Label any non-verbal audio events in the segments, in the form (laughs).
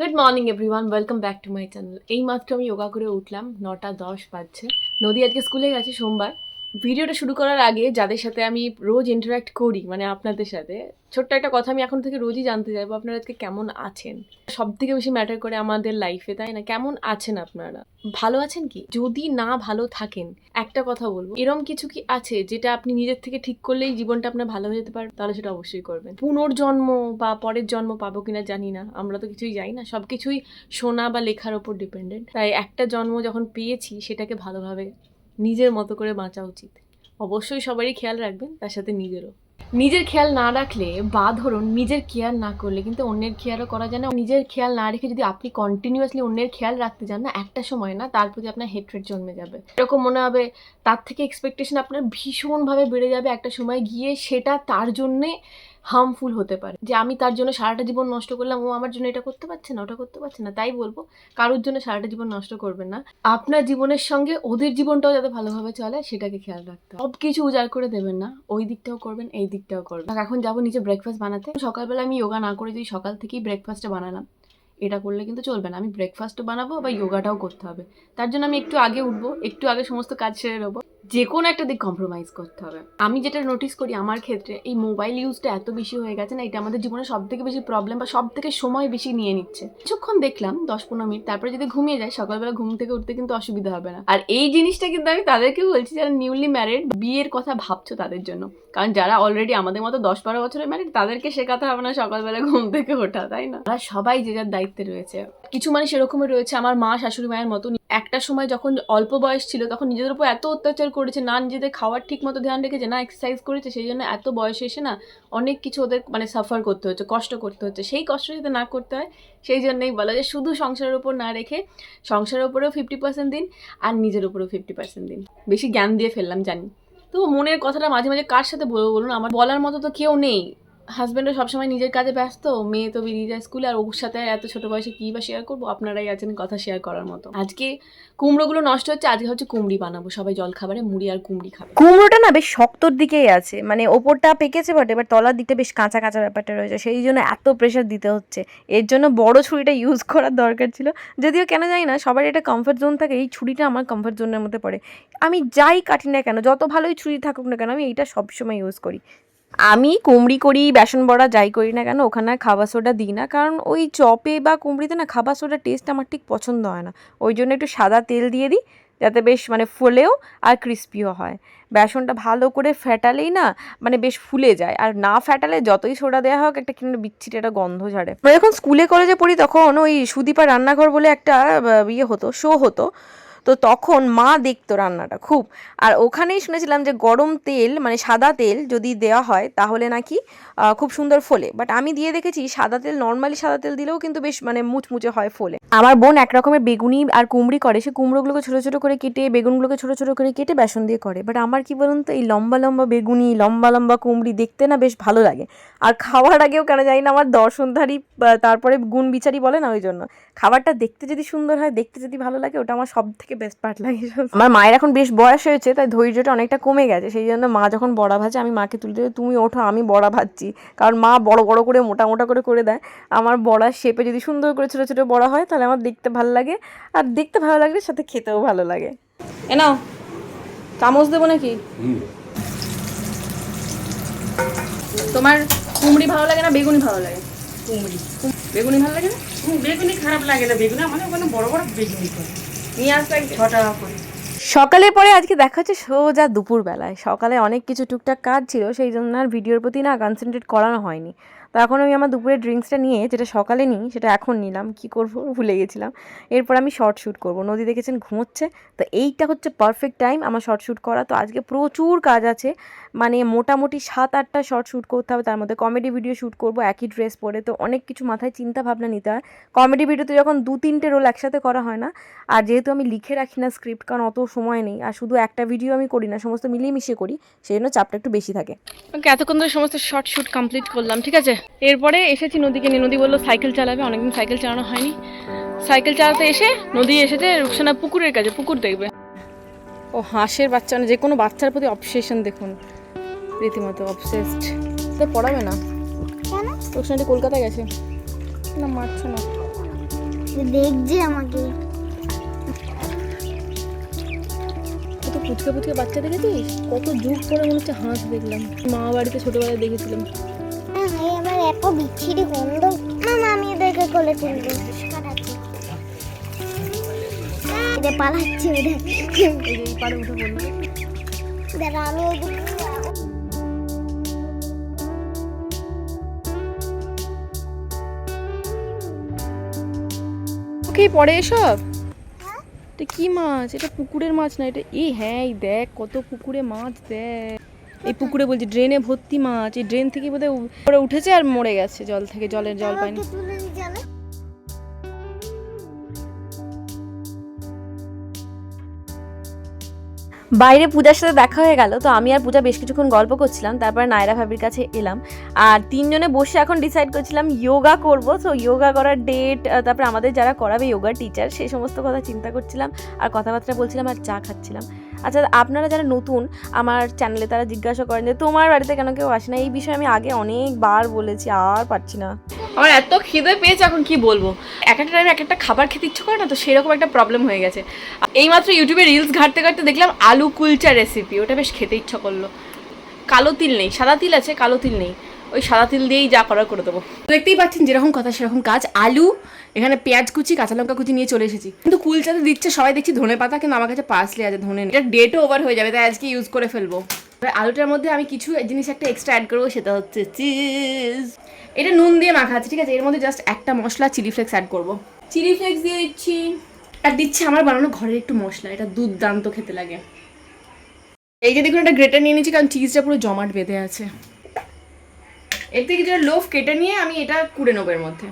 Good morning everyone welcome back to my channel এই মাত্র আমি যোগা করে উঠলাম, নটা দশ বাজছে। নদী আজকে স্কুলে গেছে সোমবার। ভিডিওটা শুরু করার আগে যাদের সাথে আমি রোজ ইন্টারাক্ট করি মানে আপনাদের সাথে, ছোট্ট একটা কথা আমি এখন থেকে রোজই জানতে চাইব আপনারা আজকে কেমন আছেন? সব থেকে বেশি ম্যাটার করে আমাদের লাইফে তাই না? কেমন আছেন আপনারা? ভালো আছেন কি? যদি না ভালো থাকেন, একটা কথা বলব, এরম কিছু কি আছে যেটা আপনি নিজের থেকে ঠিক করলেই জীবনটা আপনার ভালো হয়ে যেতে পারে? তাহলে সেটা অবশ্যই করবেন। পুনর্জন্ম বা পরের জন্ম পাবো কিনা জানি না, আমরা তো কিছুই জানি না। সব কিছুই শোনা বা লেখার ওপর ডিপেন্ডেন্ট তাই একটা জন্ম যখন পেয়েছি, সেটাকে ভালোভাবে নিজের মতো করে বাঁচা উচিত। অবশ্যই সবারই খেয়াল রাখবেন, তার সাথে নিজেরও। নিজের খেয়াল না রাখলে বা ধরুন নিজের কেয়ার না করলে কিন্তু অন্যের খেয়ালও করা যায় না। নিজের খেয়াল না রেখে যদি আপনি কন্টিনিউয়াসলি অন্যের খেয়াল রাখতে যান না, একটা সময় না, তার প্রতি আপনার হেট্রেট জন্মে যাবে। এরকম মনে হবে, তার থেকে এক্সপেকটেশন আপনার ভীষণভাবে বেড়ে যাবে একটা সময় গিয়ে, সেটা তার জন্যে হার্মফুল হতে পারে। যে আমি তার জন্য সারাটা জীবন নষ্ট করলাম, ও আমার জন্য এটা করতে পারছে না, ওটা করতে পারছে না, তাই বলব, কারোর জন্য সারাটা জীবন নষ্ট করবেন না। আপনার জীবনের সঙ্গে ওদের জীবনটাও যাতে ভালোভাবে চলে, সেটাকে খেয়াল রাখতে সব কিছু উজাড় করে দেবেন না, ওই দিকটাও করবেন, এই দিকটাও করবেন। এখন যাব নিজে ব্রেকফাস্ট বানাতে। সকালবেলা আমি যোগা না করে যদি সকাল থেকেই ব্রেকফাস্টটা বানালাম, এটা করলে কিন্তু চলবে না। আমি ব্রেকফাস্টও বানাবো বা যোগাটাও করতে হবে। তার জন্য আমি একটু আগে উঠবো, একটু আগে সমস্ত কাজ সেরে নেব। যে কোনো একটা দিক কম্প্রোমাইজ করতে হবে। আমি যেটা নোটিস করি আমার ক্ষেত্রে, এই মোবাইল ইউজটা এত বেশি হয়ে গেছে না, এটা আমাদের জীবনে সব থেকে বেশি প্রবলেম বা সব থেকে সময় বেশি নিয়ে নিচ্ছে। কিছুক্ষণ দেখলাম, দশ পনেরো মিনিট, তারপরে যদি ঘুমিয়ে যায়, সকালবেলা ঘুম থেকে উঠতে কিন্তু অসুবিধা হবে না। আর এই জিনিসটা কিন্তু আমি তাদেরকে বলছি, যারা নিউলি ম্যারিড বিয়ের কথা ভাবছ তাদের জন্য। কারণ যারা অলরেডি আমাদের মতো দশ বারো বছরের ম্যারিড তাদেরকে শেখাতে হবে না সকালবেলা ঘুম থেকে ওঠা, তাই না? তারা সবাই যে যার দায়িত্বে রয়েছে। কিছু মানুষ এরকমই রয়েছে। আমার মা, শাশুড়ি, মায়ের মতো একটা সময় যখন অল্প বয়স ছিল, তখন নিজেদের উপর এত অত্যাচার করেছে, না নিজেদের খাওয়ার ঠিক মতো ধ্যান রেখেছে, না এক্সারসাইজ করেছে, সেই জন্য এত বয়সে এসে না অনেক কিছু ওদের মানে সাফার করতে হচ্ছে, কষ্ট করতে হচ্ছে। সেই কষ্ট যাতে না করতে হয়, সেই জন্যই বলা যে শুধু সংসারের উপর না রেখে সংসারের উপরেও ফিফটি পার্সেন্ট দিন আর নিজের উপরেও ফিফটি পার্সেন্ট দিন। বেশি জ্ঞান দিয়ে ফেললাম জানি। তো মনের কথাটা মাঝে মাঝে কার সাথে বলব বলুন? আমার বলার মতো তো কেউ নেই। হাজব্যান্ডও সবসময় নিজের কাজে ব্যস্ত, মেয়ে তো বেরিয়ে যায় স্কুলে, আর ওর সাথে এত ছোট বয়সে কী বা শেয়ার করব? আপনারাই আছেন কথা শেয়ার করার মতো। আজকে কুমড়োগুলো নষ্ট হচ্ছে, আজকে হচ্ছে কুমড়ি বানাবো। সবাই জল খাবারে মুড়ি আর কুমড়ি খাবে। কুমড়োটা না বেশ শক্তর দিকেই আছে মানে ওপরটা পেকেছে বটে, এবার তলার দিকটা বেশ কাঁচা কাঁচা ব্যাপারটা রয়েছে, সেই জন্য এত প্রেশার দিতে হচ্ছে। এর জন্য বড় ছুরিটা ইউজ করার দরকার ছিল। যদিও কেন জানি না, সবার এটা কমফর্ট জোন থাকে, এই ছুরিটা আমার কমফর্ট জোনের মধ্যে পড়ে। আমি যাই কাটি না কেন, যত ভালোই ছুরি থাকুক না কেন, আমি এইটা সবসময় ইউজ করি। আমি কুমড়ি করি, বেসন বড়া যাই করি না কেন, ওখানে খাবার সোডা দিই না। কারণ ওই চপে বা কুমড়িতে না খাবার সোডার টেস্ট আমার ঠিক পছন্দ হয় না। ওই জন্য একটু সাদা তেল দিয়ে দিই, যাতে বেশ মানে ফুলেও আর ক্রিস্পিও হয়। বেসনটা ভালো করে ফেটালেই না মানে বেশ ফুলে যায়। আর না ফেটালে যতই সোডা দেওয়া হোক, একটা কিনে বিচ্ছিরি একটা গন্ধ ছাড়ে আমরা যখন স্কুলে কলেজে পড়ি তখন ওই সুদীপা রান্নাঘর বলে একটা ইয়ে হতো শো হতো। তো তখন মা দেখতো রান্নাটা খুব। আর ওখানেই শুনেছিলাম যে গরম তেল মানে সাদা তেল যদি দেওয়া হয় তাহলে নাকি খুব সুন্দর ফোলে। বাট আমি দিয়ে দেখেছি সাদা তেল নর্মালি সাদা তেল দিলেও কিন্তু বেশ মানে মুচমুচে হয় ফোলে। আমার বোন এক রকমের বেগুনি আর কুমড়ি করে। সে কুমড়োগুলোকে ছোটো ছোটো করে কেটে, বেগুনগুলোকে ছোটো ছোটো করে কেটে বেসন দিয়ে করে। বাট আমার কি বলুন তো, এই লম্বা লম্বা বেগুনি, লম্বা লম্বা কুমড়ি দেখতে না বেশ ভালো লাগে। আর খাওয়ার আগেও কেন জানি না আমার দর্শনধারী তারপরে গুণ বিচারই বলে না ওই জন্য। খাবারটা দেখতে যদি সুন্দর হয়, দেখতে যদি ভালো লাগে, ওটা আমার সব থেকে বেস্ট পার্ট লাগে আমার মায়ের এখন বেশ বয়স হয়েছে তাই ধৈর্যটা অনেকটা কমে গেছে সেই জন্য মা যখন বড়া ভাজে আমি মাকে তুলে দিয়ে তুমি ওঠো আমি বড়া ভাজছি। কারণ মা বড় বড় করে মোটা মোটা করে করে দেয়। আমার বড়ার শেপে যদি সুন্দর করে ছোটো ছোটো বড়া হয় তাহলে আমার দেখতে ভালো লাগে। আর দেখতে ভালো লাগলে সাথে খেতেও ভালো লাগে। এ নাও চামচ দেবো নাকি? তোমার কুমড়ি ভালো লাগে না বেগুনি ভালো লাগে? কুমড়ি। বেগুনি ভালো লাগে না? বেগুনি খারাপ লাগে না বেগুনি মানে ওখানে বড় বড় বেগুনি করে। করে। সকালের পরে আজকে দেখা হচ্ছে সোজা দুপুরবেলায়। সকালে অনেক কিছু টুকটাক কাজ ছিল, সেই জন্য আর ভিডিওর প্রতি না কনসেন্ট্রেট করানো হয়নি। তো এখন আমি আমার দুপুরের ড্রিঙ্কসটা নিয়ে যেটা সকালে নিই, সেটা এখন নিলাম। কি করব? (laughs) ভুলে গেছিলাম। এরপর আমি শর্ট শ্যুট করব। নদী দেখেছেন? ঘুমোচ্ছে। তো এইটা হচ্ছে পারফেক্ট টাইম আমার শর্ট শ্যুট করা। তো আজকে প্রচুর কাজ আছে। মানে মোটামুটি সাত, আটটা শর্ট শ্যুট করতে হবে। তার মধ্যে কমেডি ভিডিও শ্যুট করব, একই ড্রেস পরে। তো অনেক কিছু মাথায় চিন্তা ভাবনা নিতে হয়। কমেডি ভিডিওতে যখন দু, তিনটে রোল একসাথে করা হয় না, আর যেহেতু আমি লিখে রাখি না স্ক্রিপ্ট কারণ অত সময় নেই, আর শুধু একটা ভিডিও আমি করি না, সমস্ত মিলিয়ে মিশিয়ে করি, সেই জন্য চাপটা একটু বেশি থাকে। এতক্ষণ ধরে সমস্ত শর্ট শুট কমপ্লিট করলাম, ঠিক আছে? এরপরে এসেছি নদীকে নিয়ে। নদী বলল সাইকেল চালাবে। অনেকদিন সাইকেল চালানো হয়নি। সাইকেল চালাতে এসে নদী এসেছে রুকসানা পুকুরের কাছে পুকুর দেখবে। ও হাঁসের বাচ্চা মানে যে কোনো বাচ্চার প্রতি অবসেশন দেখুন। রীতিমতো অবসেসড তো পড়াবে না? রুকসানাটি কলকাতায় গেছে। না মারছে না। দেখছে আমাকে। কত পুচকে পুচকে বাচ্চা দেখেছিস? কত যুগ পরে মনে হচ্ছে হাঁস দেখলাম। মা বাড়িতে ছোটবেলায় দেখেছিলাম। ভাই আবার এত বিচ্ছিরি গন্ধ। না আমি এদেরকে কোলে তুলবো পরিষ্কার পালাচ্ছে ওদের এই যে উঠে পড়ল দাঁড়া আমি ওই ওকে পরে এসব? এটা কি মাছ? এটা পুকুরের মাছ না এটা এই হ্যাঁ দেখ কত পুকুরে মাছ দেখ। এই পুকুরে বলছি ড্রেনে ভর্তি মাছ এই ড্রেন থেকে বোধহয় উপরে উঠেছে আর মরে গেছে জল থেকে জলের জল পায়নি। বাইরে পূজার সাথে দেখা হয়ে গেল তো আমি আর পূজা বেশ কিছুক্ষণ গল্প করছিলাম তারপরে নায়রা ভাবির কাছে এলাম। আর তিনজনে বসে এখন ডিসাইড করছিলাম যোগা করব। তো যোগা করার ডেট তারপরে আমাদের যারা করাবে যোগা টিচার সেই সমস্ত কথা চিন্তা করছিলাম আর কথাবার্তা বলছিলাম আর চা খাচ্ছিলাম। আচ্ছা আপনারা যারা নতুন আমার চ্যানেলে তারা জিজ্ঞাসা করেন যে তোমার বাড়িতে কেন কেউ আসে না? এই বিষয়ে আমি আগে অনেকবার বলেছি, আর পারছি না। আমার এত খিদে পেয়েছে, এখন কি বলব? এক একটা টাইমে এক একটা খাবার খেতে ইচ্ছে করে না, তো সেরকম একটা প্রবলেম হয়ে গেছে। এইমাত্র ইউটিউবে রিলস ঘাটতে ঘাটতে দেখলাম আলু কুলচা রেসিপি ওটা বেশ খেতে ইচ্ছা করল। কালো তিল নেই, সাদা তিল আছে, কালো তিল নেই। ওই সাদা তিল দিয়েই যা করার করে দেবো। দেখতেই পাচ্ছেন যেরকম কথা সেরকম কাজ। আলু এখানে পেঁয়াজ কুচি কাঁচা লঙ্কা কুচি নিয়ে চলে এসেছি। কিন্তু কুলচাতে দিচ্ছে সবাই দেখছি ধনে পাতা কিন্তু আমার কাছে পার্সলি আছে ধনে এটা ডেটও ওভার হয়ে যাবে তাই আজকে ইউজ করে ফেলব। এবার আলুটার মধ্যে আমি কিছু জিনিস একটা এক্সট্রা অ্যাড করব সেটা হচ্ছে চিজ এটা নুন দিয়ে মাখা আছে ঠিক আছে? এর মধ্যে জাস্ট একটা মশলা চিলি ফ্লেক্স অ্যাড করব। চিলি ফ্লেক্স দিয়ে দিচ্ছি। আর দিচ্ছি আমার বানানো ঘরের একটু মশলা এটা দুর্দান্ত খেতে লাগে। এই যে দেখুন একটা গ্রেটার নিয়ে নিয়েছি কারণ চিজটা পুরো জমাট বেঁধে আছে। এর থেকে যেটা লোফ কেটে নিয়ে আমি এটা কুড়ে নেব এর মধ্যে।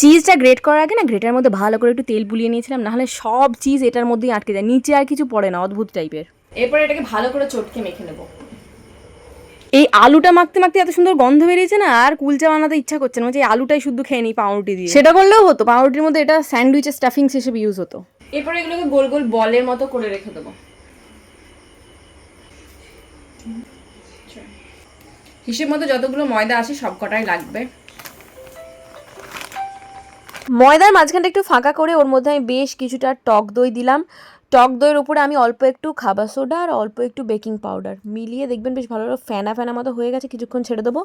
চিজটা গ্রেট করার আগে না গ্রেটার মধ্যে ভালো করে একটু তেল বুলিয়ে নিয়েছিলাম নাহলে সব চিজ এটার মধ্যেই আটকে যায়। নিচে আর কিছু পড়ে না অদ্ভুত টাইপের এরপরে এটাকে ভালো করে চটকে মেখে নেব। এই আলুটা মাখতে মাখতে এত সুন্দর গন্ধ বেরিয়েছে না আর কুলচা বানাতে ইচ্ছা করছে না। যে আলুটাই শুদ্ধ খেয়ে নিই পাউরুটি দিয়ে। সেটা করলেও হতো পাউরুটির মধ্যে এটা স্যান্ডউইচের স্টাফিংস হিসেবে ইউজ হতো। এরপরে এগুলোকে গোল গোল বলের মতো করে রেখে দেবো। হিসেব মতো যতগুলো ময়দা আছে সব কটাই লাগবে। ময়দার মাঝখানটা একটু ফাঁকা করে ওর মধ্যে আমি বেশ কিছুটা টক দই দিলাম। টক দইয়ের উপরে আমি অল্প একটু খাবার সোডা আর অল্প একটু বেকিং পাউডার। মিলিয়ে দেখবেন বেশ ভালো ফেনা ফেনা মতো হয়ে গেছে কিছুক্ষণ ছেড়ে দেবো।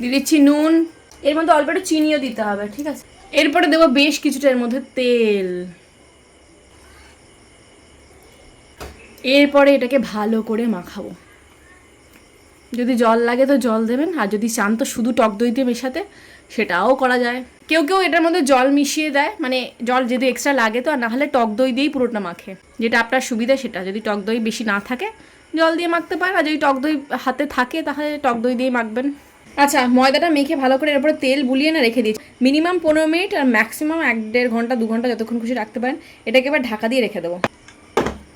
দিয়ে দিচ্ছি নুন। এর মধ্যে অল্প একটু চিনিও দিতে হবে ঠিক আছে? এরপরে দেবো বেশ কিছুটা এর মধ্যে তেল। এরপরে এটাকে ভালো করে মাখাবো। যদি জল লাগে তো জল দেবেন, আর যদি চান তো শুধু টক দই দিয়ে মেশাতে, সেটাও করা যায়। কেউ কেউ এটার মধ্যে জল মিশিয়ে দেয় মানে জল যদি এক্সট্রা লাগে তো, আর না হলে টক দই দিয়েই পুরোটা মাখে। যেটা আপনার সুবিধা সেটা, যদি টক দই বেশি না থাকে, জল দিয়ে মাখতে পারেন, আর যদি টক দই হাতে থাকে তাহলে টক দই দিয়ে মাখবেন। আচ্ছা ময়দাটা মেখে ভালো করে এরপরে তেল বুলিয়ে না রেখে দিচ্ছি। মিনিমাম পনেরো মিনিট আর ম্যাক্সিমাম এক দেড় ঘণ্টা, দু ঘণ্টা যতক্ষণ খুশি রাখতে পারেন। এটাকে এবার ঢাকা দিয়ে রেখে দেবো।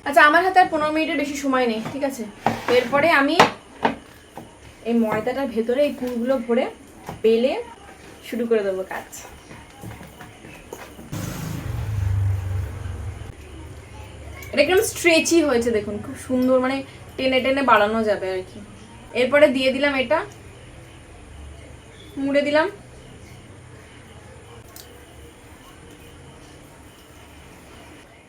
আচ্ছা আমার হাতে আর পনেরো মিনিটের বেশি সময় নেই, ঠিক আছে? এরপরে আমি এই ময়দাটার ভেতরে এই পুরগুলো ভরে বেলে শুরু করে দেবো কাজ। এটা একদম স্ট্রেচি হয়েছে দেখুন, খুব সুন্দর মানে টেনে টেনে বাড়ানো যাবে আর কি। এরপরে দিয়ে দিলাম এটা, মুড়ে দিলাম।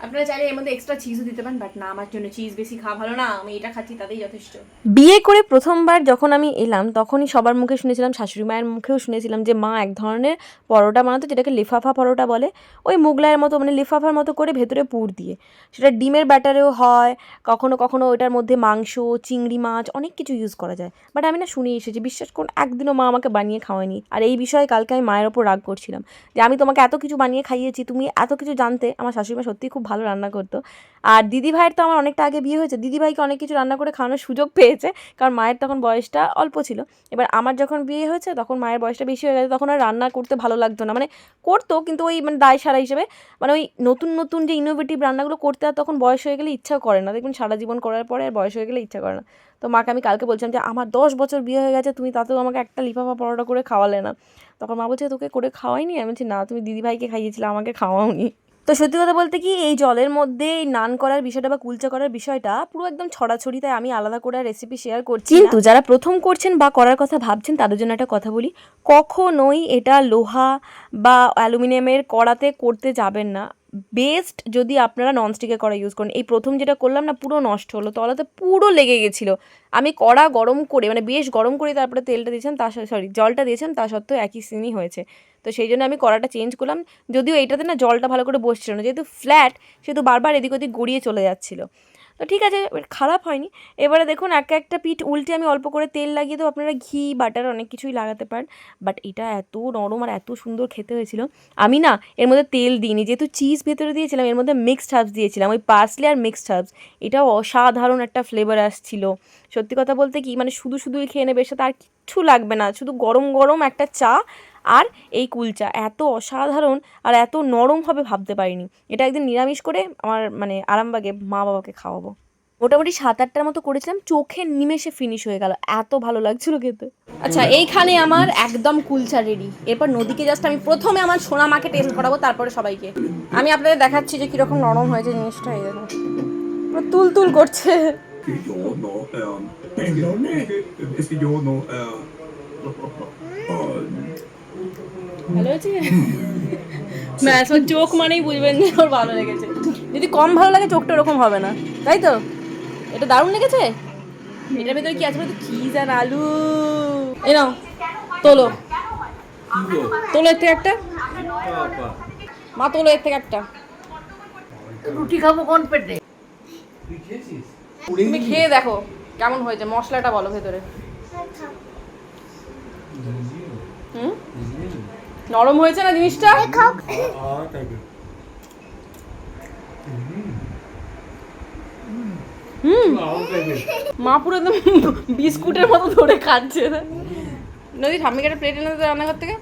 আপনারা চাইলে এর মধ্যে এক্সট্রা চিজও দিতে পারেন বাট না, আমার জন্য চিজ বেশি খাওয়া ভালো না, আমি এটা খাচ্ছি, তাতেই যথেষ্ট। বিয়ে করে প্রথমবার যখন আমি এলাম, তখনই সবার মুখে শুনেছিলাম, শাশুড়ি মায়ের মুখেও শুনেছিলাম যে মা এক ধরনের পরোটা বানাতো, যেটাকে লিফাফা পরোটা বলে। ওই মোগলাইয়ের মতো মানে লিফাফার মতো করে ভেতরে পুর দিয়ে। সেটা ডিমের ব্যাটারেও হয়, কখনো কখনো ওটার মধ্যে মাংস, চিংড়ি মাছ, অনেক কিছু ইউজ করা যায়। বাট আমি না শুনে এসেছি, বিশ্বাস করুন, একদিনও মা আমাকে বানিয়ে খাওয়ায়নি। আর এই বিষয়ে কালকে আমি মায়ের ওপর রাগ করছিলাম, যে আমি তোমাকে এত কিছু বানিয়ে খাইয়েছি, তুমি এত কিছু জানতে, আমার শাশুড়ি মা সত্যিই খুব ভালো রান্না করতো। আর দিদি ভাইয়ের তো আমার অনেকটা আগে বিয়ে হয়েছে দিদি ভাইকে অনেক কিছু রান্না করে খাওয়ানোর সুযোগ পেয়েছে, কারণ মায়ের তখন বয়সটা অল্প ছিল। এবার আমার যখন বিয়ে হয়েছে, তখন মায়ের বয়সটা বেশি হয়ে গেছে, তখন আর রান্না করতে ভালো লাগতো না। মানে করতো, কিন্তু ওই মানে দায় সারা হিসেবে মানে ওই নতুন নতুন যে ইনোভেটিভ রান্নাগুলো করতে আর তখন বয়স হয়ে গেলে ইচ্ছাও করে না। দেখবেন সারা জীবন করার পরে আর বয়স হয়ে গেলে ইচ্ছা করে না। তো মাকে আমি কালকে বলছিলাম যে, আমার দশ বছর বিয়ে হয়ে গেছে, তুমি তাতেও আমাকে একটা লিফাফা পরোটা করে খাওয়ালে না। তখন মা বলছে, তোকে করে খাওয়াইনি? আমি বলছি, না, তুমি দিদি ভাইকে খাইয়েছিলে, আমাকে খাওয়াওনি। তো সত্যি কথা বলতে কি, এই জলের মধ্যে নান করার বিষয়টা বা কুলচা করার বিষয়টা পুরো একদম ছড়াছড়ি, তাই আমি আলাদা করে রেসিপি শেয়ার করছি কিন্তু যারা প্রথম করছেন বা করার কথা ভাবছেন, তাদের জন্য একটা কথা বলি, কখনোই এটা লোহা বা অ্যালুমিনিয়ামের কড়াতে করতে যাবেন না। বেস্ট যদি আপনারা ননস্টিকের কড়া ইউজ করেন, এই প্রথম যেটা করলাম না, পুরো নষ্ট হলো, তলাতে পুরো লেগে গেছিল। আমি কড়া গরম করে মানে বেশ গরম করে তারপরে তেলটা দিয়েছিলাম, তা সরি জলটা দিয়েছেন তা সত্ত্বেও একই সিনই হয়েছে। তো সেই জন্য আমি কড়াটা চেঞ্জ করলাম, যদিও এইটাতে না জলটা ভালো করে বসছিল না, যেহেতু ফ্ল্যাট সেহেতু বারবার এদিক ওদিক গড়িয়ে চলে যাচ্ছিল। তো ঠিক আছে, খারাপ হয়নি। এবারে দেখুন, এক একটা পিঠ উল্টে আমি অল্প করে তেল লাগিয়ে তো আপনারা ঘি, বাটার অনেক কিছুই লাগাতে পারেন, বাট এটা এত নরম আর এত সুন্দর খেতে হয়েছিল। আমি না, এর মধ্যে তেল দিইনি, যেহেতু চিজ ভেতরে দিয়েছিলাম, এর মধ্যে মিক্সড হার্বস দিয়েছিলাম, ওই পার্সলি আর মিক্সড হার্বস এটাও অসাধারণ একটা ফ্লেভার আসছিল। সত্যি কথা বলতে কি মানে শুধু শুধুই খেয়ে নেবে সাথে আর কিচ্ছু লাগবে না। শুধু গরম গরম একটা চা আর এই কুলচা এত অসাধারণ আর এত নরম হবে ভাবতে পারিনি। এটা একদিন নিরামিষ করে আমার মানে আরামবাগে মা বাবাকে খাওয়াবো। মোটামুটি সাত আটটার মতো করেছিলাম চোখের নিমেষে ফিনিশ হয়ে গেল। এত ভালো লাগছিল খেতে। আচ্ছা এইখানে আমার একদম কুলচা রেডি এরপর নদীকে জাস্ট আমি প্রথমে আমার সোনা মাকে টেস্ট করাবো তারপরে সবাইকে। আমি আপনাদের দেখাচ্ছি যে কীরকম নরম হয়েছে জিনিসটা এই দেখুন। পুরো তুল তুল করছে ভালো আছে ব্যাস ওর চোখ মানেই বুঝবেন যে ওর ভালো লেগেছে। যদি কম ভালো লাগে চোখটা ওরকম হবে না। তাই তো? এটা দারুণ লেগেছে? এটার ভেতরে কি আছে বলতো? চিজ আর আলু? এই নাও তোলো। তোলো এর থেকে একটা? মা তোলো এর থেকে একটা। রুটি খাব কোন পেটে? তুমি খেয়ে দেখো কেমন হয়েছে মশলাটা বলো ভেতরে হুম নরম হয়েছে না জিনিসটা? খাও মা পুরো একদম বিস্কুটের মতো ধরে খাচ্ছে। নদী ঠাম্মিকে একটা প্লেট এনে রান্নাঘর থেকে।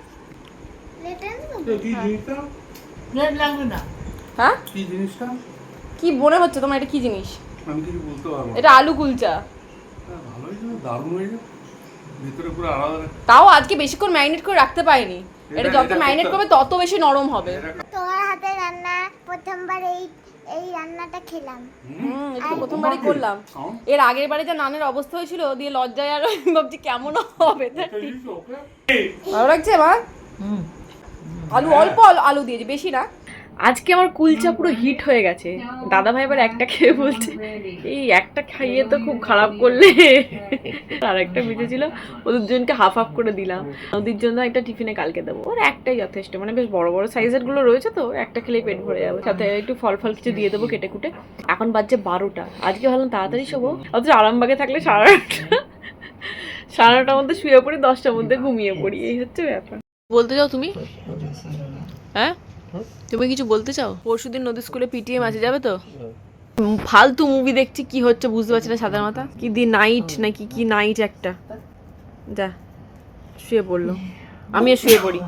হ্যাঁ? কি জিনিসটা? কি মনে হচ্ছে তোমার এটা কি জিনিস? আমি কিছু বলতে পারব এটা আলু কুলচা। হ্যাঁ, ভালোই দারুণ হয়েছে। ভিতরে পুরো আলাদা। তাও আজকে বেশিক্ষণ ম্যারিনেট করে রাখতে পারিনি। এটা যত মাইনেট ম্যারিনেট করবে তত বেশি নরম হবে। তোমার হাতে রান্না প্রথমবার এই এই রান্নাটা খেলাম। হুম। এটা তো প্রথমবারই করলাম। এর আগের বারে যা নানের অবস্থা হয়েছিল দিয়ে লজ্জায় আর আমি ভাবছি কেমন হবে তা ঠিক ভালো লাগছে মা? আলু অল্প আলু- আলু দিয়েছি বেশি না। আজকে আমার কুলচা পুরো হিট হয়ে গেছে। দাদা ভাই এবার একটা খেয়ে বলছে এই একটা খাইয়ে তো খুব খারাপ করলে। আর একটা বেঁচে ছিল ওদের জনকে হাফ হাফ করে দিলাম। ওদের জন্য একটা টিফিনে কালকে দেবো। ওর একটাই যথেষ্ট মানে বেশ বড় বড় সাইজেরগুলো রয়েছে তো একটা খেলেই পেট ভরে যাবে। সাথে একটু ফল ফল কিছু দিয়ে দেবো কেটে কুটে। এখন বাজছে বারোটা আজকে ভাবলাম তাড়াতাড়ি শোবো। অথচ আরামবাগে থাকলে সারা রাতটা সাড়ে নটার মধ্যে শুয়ে পড়ি দশটার মধ্যে ঘুমিয়ে পড়ি এই হচ্ছে ব্যাপার। বলতে চাও তুমি? হ্যাঁ? তুমি কিছু বলতে চাও? পরশুদিন নদী স্কুলে পিটিএম আছে যাবে তো? ফালতু মুভি দেখছি কি হচ্ছে বুঝতে পারছি না সাদার মাথা। কি দি নাইট নাকি কি নাইট একটা। যা শুয়ে পড়ল। আমিও শুয়ে পড়ি।